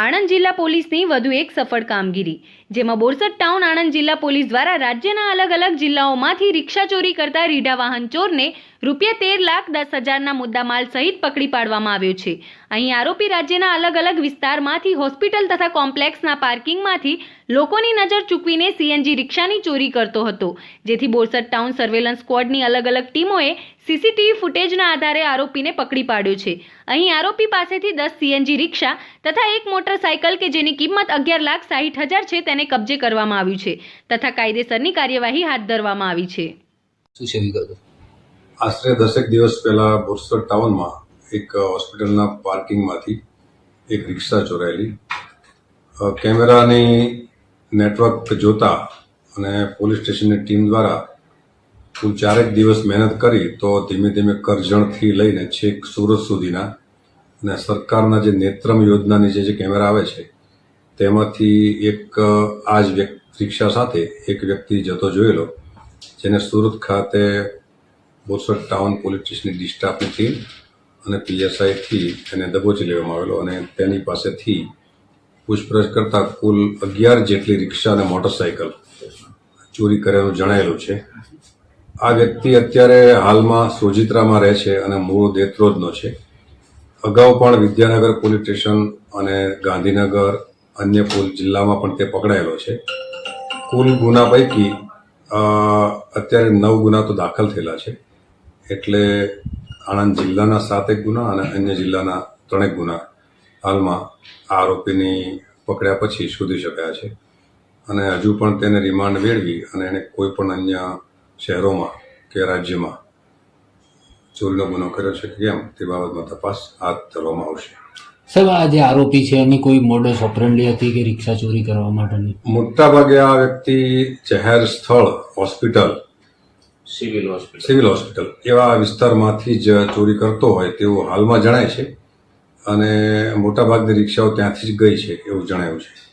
આણંદ જિલ્લા પોલીસની વધુ એક સફળ કામગીરી, જેમાં બોરસદ ટાઉન આણંદ જિલ્લા પોલીસ દ્વારા રાજ્યના અલગ અલગ જિલ્લાઓમાંથી રિક્ષા ચોરી કરતા રીઢા વાહન ચોરને રૂપિયા તેર લાખ દસ હજારના મુદ્દામાલ સહિત પકડી પાડવામાં આવ્યો છે. અહીં આરોપી રાજ્યના અલગ અલગ વિસ્તારમાંથી હોસ્પિટલ તથા કોમ્પ્લેક્સના પાર્કિંગમાંથી લોકોની નજર ચૂકવીને સીએનજી રિક્ષાની ચોરી કરતો હતો. જેથી બોરસદ ટાઉન સર્વેલન્સ સ્ક્વોડની અલગ અલગ ટીમોએ સીસીટીવી ફૂટેજના આધારે આરોપીને પકડી પાડ્યો છે. અહીં આરોપી પાસેથી દસ સીએનજી રિક્ષા તથા એક મોટરસાયકલ કે જેની કિંમત અગિયાર લાખ સાહીઠ હજાર છે તેને કબજે કરવામાં આવ્યું છે તથા કાયદેસરની કાર્યવાહી હાથ ધરવામાં આવી છે. શું છે વિગતો? આશરે દસેક દિવસ પહેલા બોરસદ ટાઉનમાં એક હોસ્પિટલના પાર્કિંગમાંથી એક રિક્ષા ચોરાયેલી. કેમેરાની નેટવર્ક જોતા અને પોલીસ સ્ટેશનની ટીમ દ્વારા કુલ ચારેક દિવસ મહેનત કરી તો ધીમે ધીમે કરજણથી લઈને છેક સુરત સુધીના અને સરકારના જે નેત્રમ યોજનાની જે જે કેમેરા આવે છે, તેમાંથી એક આ જ રિક્ષા સાથે એક વ્યક્તિ જતો જોયેલો, જેને સુરત ખાતે બોરસદ ટાઉન પોલીસ સ્ટેશનની ડિસ્ટાફની ટીમ અને પીએસઆઈથી એને દબોચી લેવામાં આવેલો અને તેની પાસેથી પૂછપરછ કરતા કુલ અગિયાર જેટલી રિક્ષા અને મોટરસાયકલ ચોરી કરેલું જણાયેલું છે. આ વ્યક્તિ અત્યારે હાલમાં સોજિત્રામાં રહે છે અને મૂળ દેત્રોજનો છે. અગાઉ પણ વિદ્યાનગર પોલીસ સ્ટેશન અને ગાંધીનગર અન્ય પોલીસ જિલ્લામાં પણ તે પકડાયેલો છે. કુલ ગુના પૈકી અત્યારે નવ ગુના તો દાખલ થયેલા છે. એટલે આણંદ જિલ્લાના સાતેક ગુના અને અન્ય જિલ્લાના ત્રણેક ગુના હાલમાં આરોપીની પકડ્યા પછી શોધી શકાયા છે. અને હજુ પણ તેને રિમાન્ડ મેળવી અને એને કોઈ પણ અન્ય શહેરોમાં કે રાજ્યમાં ચોરીનો ગુનો કર્યો છે કે કેમ? તે બાબતમાં તપાસ હાથ ધરવામાં આવશે. સાહેબ આ જે આરોપી છે એની કોઈ મોડસ ઓપરંડી હતી કે રિક્ષા ચોરી કરવા માટેની? મોટાભાગે આ વ્યક્તિ જાહેર સ્થળ hospital civil hospital. Civil hospital એવા વિસ્તારમાંથી જ ચોરી કરતો હોય તેવું હાલમાં જણાય છે. અને મોટાભાગની રિક્ષાઓ ત્યાંથી જ ગઈ છે એવું જણાયું છે.